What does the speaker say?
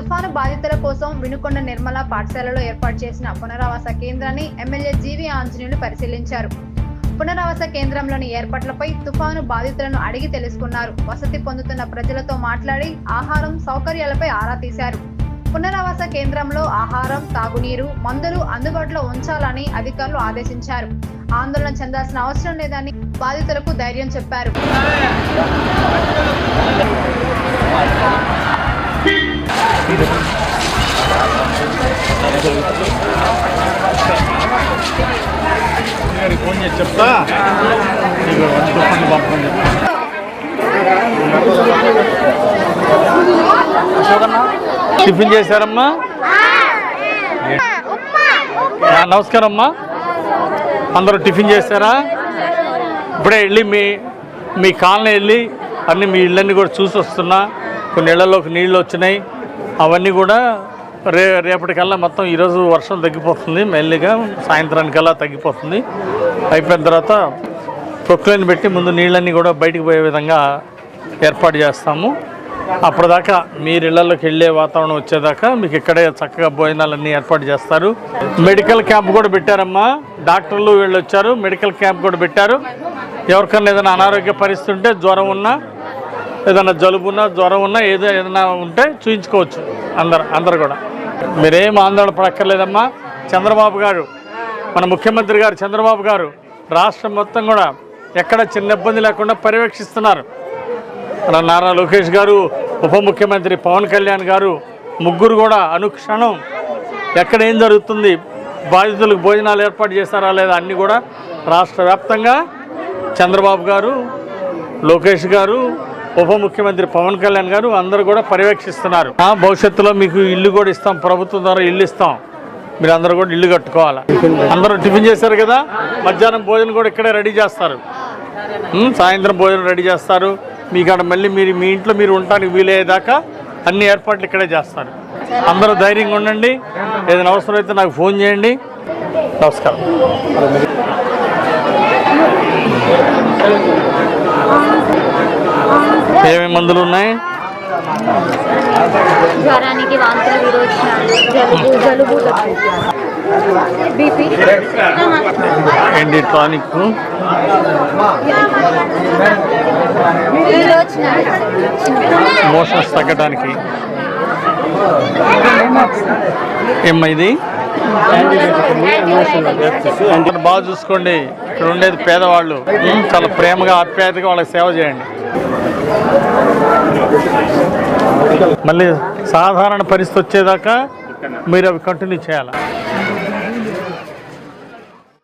తుఫాను బాధితుల కోసం వినుకొండ నిర్మల పాఠశాలలో ఏర్పాటు చేసిన పునరావాస కేంద్రాన్ని ఎమ్మెల్యే జీవి ఆంజనేయులు పరిశీలించారు. పునరావాస కేంద్రంలోని ఏర్పాట్లపై తుఫాను బాధితులను అడిగి తెలుసుకున్నారు. వసతి పొందుతున్న ప్రజలతో మాట్లాడి ఆహారం సౌకర్యాలపై ఆరా తీశారు. పునరావాస కేంద్రంలో ఆహారం తాగునీరు మందులు అందుబాటులో ఉంచాలని అధికారులు ఆదేశించారు. ఆందోళన చెందాల్సిన అవసరం లేదని బాధితులకు ధైర్యం చెప్పారు. చెప్తా? నీకు మంచి గొప్పని పంపమని చెప్తా టిఫిన్ చేశారమ్మా? నమస్కారం అమ్మా అందరూ టిఫిన్ చేశారా? ఇప్పుడే వెళ్ళి మీ మీ కాలనీ వెళ్ళి అన్ని మీ ఇళ్ళన్నీ కూడా చూసి వస్తున్నా. కొన్ని ఇళ్ళలోకి నీళ్ళు వచ్చినాయి. అవన్నీ కూడా రే రేపటికల్లా మొత్తం ఈరోజు వర్షం తగ్గిపోతుంది. మెల్లిగా సాయంత్రానికల్లా తగ్గిపోతుంది. అయిపోయిన తర్వాత ప్రొక్లైన్ పెట్టి ముందు నీళ్ళన్నీ కూడా బయటికి పోయే విధంగా ఏర్పాటు చేస్తాము. అప్పటిదాకా మీరు ఇళ్ళలోకి వెళ్ళే వాతావరణం వచ్చేదాకా మీకు ఇక్కడే చక్కగా భోజనాలన్నీ ఏర్పాటు చేస్తారు. మెడికల్ క్యాంప్ కూడా పెట్టారమ్మా. డాక్టర్లు వీళ్ళు వచ్చారు మెడికల్ క్యాంప్ కూడా పెట్టారు. ఎవరికన్నా ఏదైనా అనారోగ్య పరిస్థితి ఉంటే జ్వరం ఉన్నా ఏదైనా జలుబు ఉన్నా జ్వరం ఉన్నా ఏదో ఏదైనా ఉంటే చూయించుకోవచ్చు అందరు అందరు కూడా. మీరేం ఆందోళన పడక్కర్లేదమ్మా. చంద్రబాబు గారు మన ముఖ్యమంత్రి గారు చంద్రబాబు గారు రాష్ట్రం మొత్తం కూడా ఎక్కడ చిన్న ఇబ్బంది లేకుండా పర్యవేక్షిస్తున్నారు. మన నారా లోకేష్ గారు ఉప ముఖ్యమంత్రి పవన్ కళ్యాణ్ గారు ముగ్గురు కూడా అనుక్షణం ఎక్కడ ఏం జరుగుతుంది బాధితులకు భోజనాలు ఏర్పాటు చేస్తారా లేదా అన్నీ కూడా రాష్ట్ర వ్యాప్తంగా చంద్రబాబు గారు లోకేష్ గారు ఉప ముఖ్యమంత్రి పవన్ కళ్యాణ్ గారు అందరూ కూడా పర్యవేక్షిస్తున్నారు. ఆ, భవిష్యత్తులో మీకు ఇల్లు కూడా ఇస్తాం ప్రభుత్వం ద్వారా ఇల్లు ఇస్తాం. మీరు అందరూ కూడా ఇల్లు కట్టుకోవాలి? అందరూ టిఫిన్ చేశారు కదా? మధ్యాహ్నం భోజనం కూడా ఇక్కడే రెడీ చేస్తారు. సాయంత్రం భోజనం రెడీ చేస్తారు. మీకు అక్కడ మళ్ళీ మీరు మీ ఇంట్లో మీరు ఉండటానికి వీలయ్యేదాకా అన్ని ఏర్పాట్లు ఇక్కడే చేస్తారు. అందరూ ధైర్యంగా ఉండండి. ఏదైనా అవసరం అయితే నాకు ఫోన్ చేయండి. నమస్కారం. ఏమేమి మందులు ఉన్నాయి? జ్వరానికి వాంతులు విరోచనాలు. జలుబు బీపీ టానిక్ మోషన్స్ తగ్గడానికి ఏమ్మా ఇది? బాగా చూసుకోండి. ఇక్కడ ఉండేది పేదవాళ్ళు. చాలా ప్రేమగా ఆప్యాయతగా వాళ్ళకి సేవ చేయండి. మళ్ళీ సాధారణ పరిస్థితి వచ్చేదాకా మీరు అవి కంటిన్యూ చేయాలి?